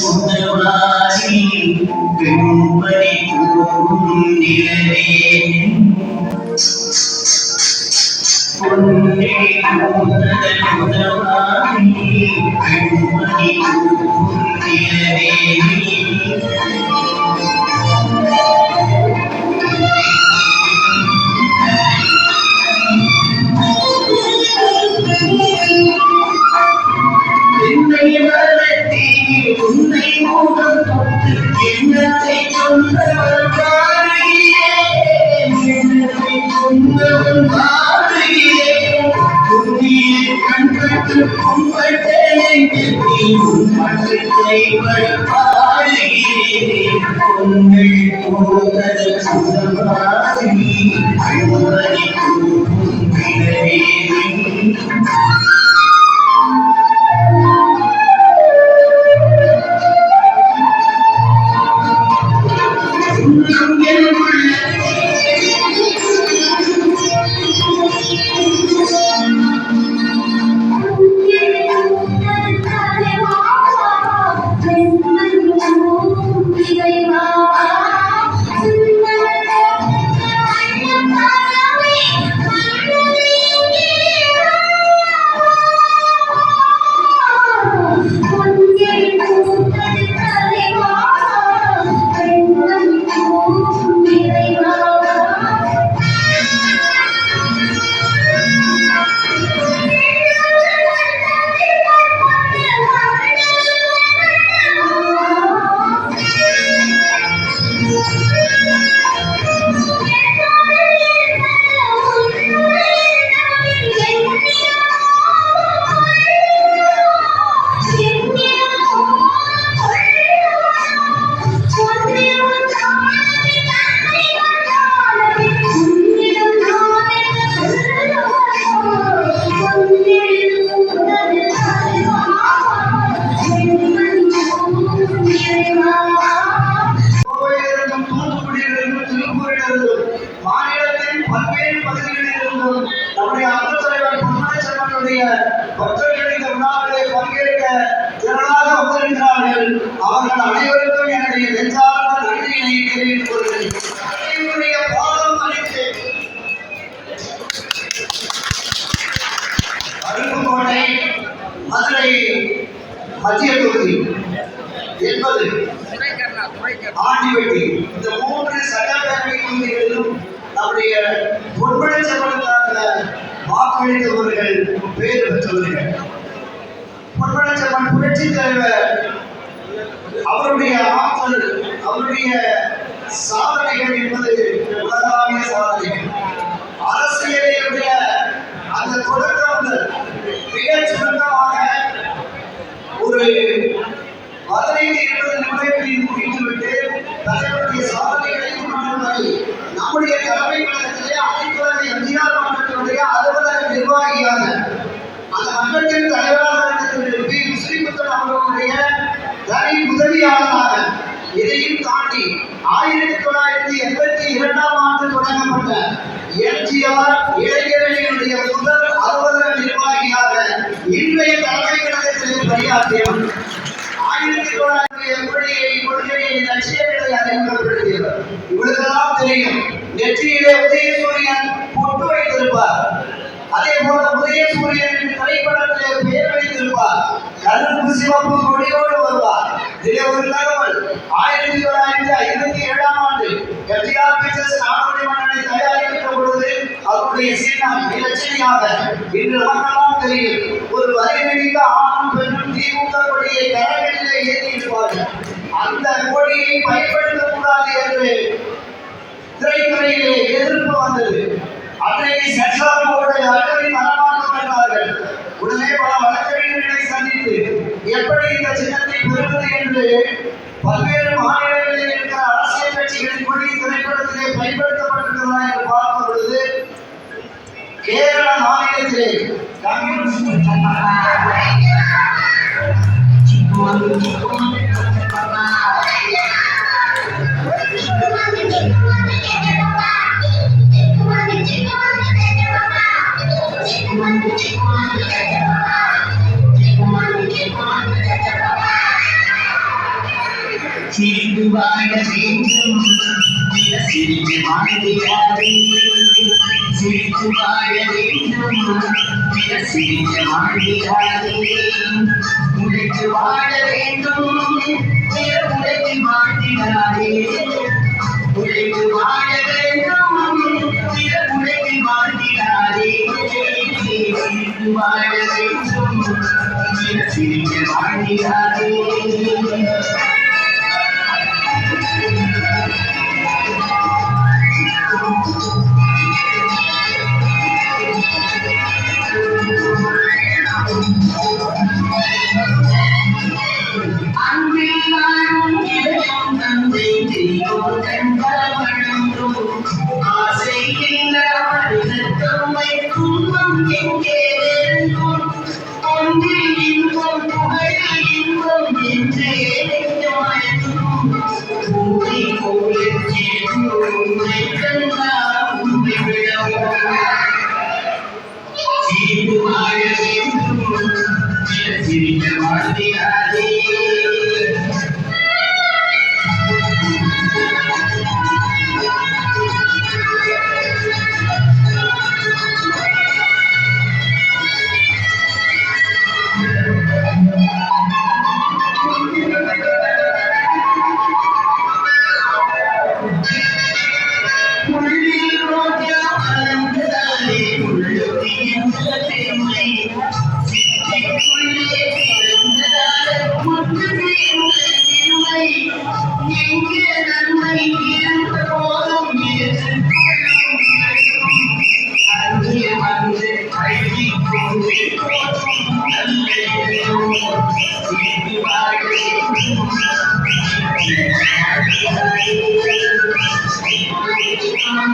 பூப்பது புனவாரி பெண்மணி போகும் நிலவே. உன் பாடுகிறேன் பொன்னை தூத்துக்குடியிலிருந்தும் திருப்பூரிலிருந்தும் மாநிலத்தின் பல்வேறு பகுதிகளிலிருந்தும் நம்முடைய அன்பு தலைவர் பொன்மலை செல்வனுடைய பக்தர்கள் இந்த விழாவிலே பங்கேற்க திரளாக வந்திருக்கிறார்கள் அவர்கள் அனைவருக்கும் என்னுடைய நெஞ்சார்ந்த நன்றியினை தெரிவித்துக் கொள்கிறேன் பாதம் அளித்து அருப்புக்கோட்டை மதுரை மத்திய தொகுதி என்பது ஆண்டிவெட்டி. இந்த மூன்று சட்டப்பேரவை தொகுதிகளிலும் நம்முடைய பொன்மலை செல்வனுக்காக வாக்களித்தவர்கள் பேர் பெற்றவர்கள். பொன்மனச்செம்மன் புரட்சி தலைவர் அவருடைய ஆற்றல் அவருடைய சாதனைகள் என்பது உலகளாவிய சாதனைகள். அரசியலினுடைய அந்த தொடக்கம் மிக சுருக்கமாக ஒரு நம்முடைய தலைமை கழகத்திலே அனைத்துலக எம்ஜிஆர் மாவட்டத்தினுடைய அலுவலக நிர்வாகியாக அந்த மன்றத்தின் தலைவராக இருந்ததிலிருந்து பி அவர்களுடைய தனி உதவியாளராக இதையும் தாண்டி ஆயிரத்தி தொள்ளாயிரத்தி எண்பத்தி இரண்டாம் ஆண்டு தொடங்கப்பட்ட எம்ஜிஆர் இளைஞரணியினுடைய முதல் அலுவலக நிர்வாகியாக இன்றைய தலைமை கழகத்திலே பணியாற்றியவர். ஆயிரத்தி தொள்ளாயிரத்தி எண்பத்தி கொள்கையை லட்சிய நெற்றியிலே உதய சூரியன் பொட்டு வைத்திருப்பார். அதே போல உதய சூரியன் திரைப்படத்திலே பெயர் வைத்திருப்பார். கருப்பு சிவப்பு கொடியோடு வருவார். இதிலே ஒரு தகவல். ஆயிரத்தி தொள்ளாயிரத்தி ஐம்பத்தி ஏழாம் ஆண்டு எம்ஜிஆர் பிக்சர்ஸ் நாடோடி மன்னனை தயாரிக்கின்ற பொழுது அவருடைய சின்னம் இலட்சணியாக இன்று நமக்கெல்லாம் தெரியும். ஒரு வரைவெளிக்க ஆணும் பெண்ணும் திமுக கொடியை கரங்களிலே ஏற்றி இருப்பார்கள் அந்த கொடியை பயன்படுத்தக்கூடாது என்று திரைத்துறையிலே எதிர்ப்பு வந்தது. அன்றைக்கு சென்சார் அக்கறை மனமாற்றம் தரமாற்றம் என்றார்கள் உடனே பல வழக்கறிஞர்களை சந்தித்து எப்படி இந்த சின்னத்தை பெறுவது என்று பல்வேறு மாநிலங்களில் இருக்கிற அரசியல் கட்சிகளின் மொழி திரைப்படத்திலே பயன்படுத்தப்பட்டிருக்கிறதா என்று பார்க்கும் பொழுது கேரள மாநிலத்திலே கம்யூனிஸ்ட் வாழ வேண்டும் சிரித்து வாழ்கிறாரே சிரித்து வாழ வேண்டும் சிரித்து வாழ்கிறாரே உழைத்து வாழ வேண்டும் உழைத்து வாழ்கிறாரே உழைத்து வாழ வேண்டும் உழைத்து சிரித்து வாழ வேண்டும் சிரித்து வாழ்கிறாரே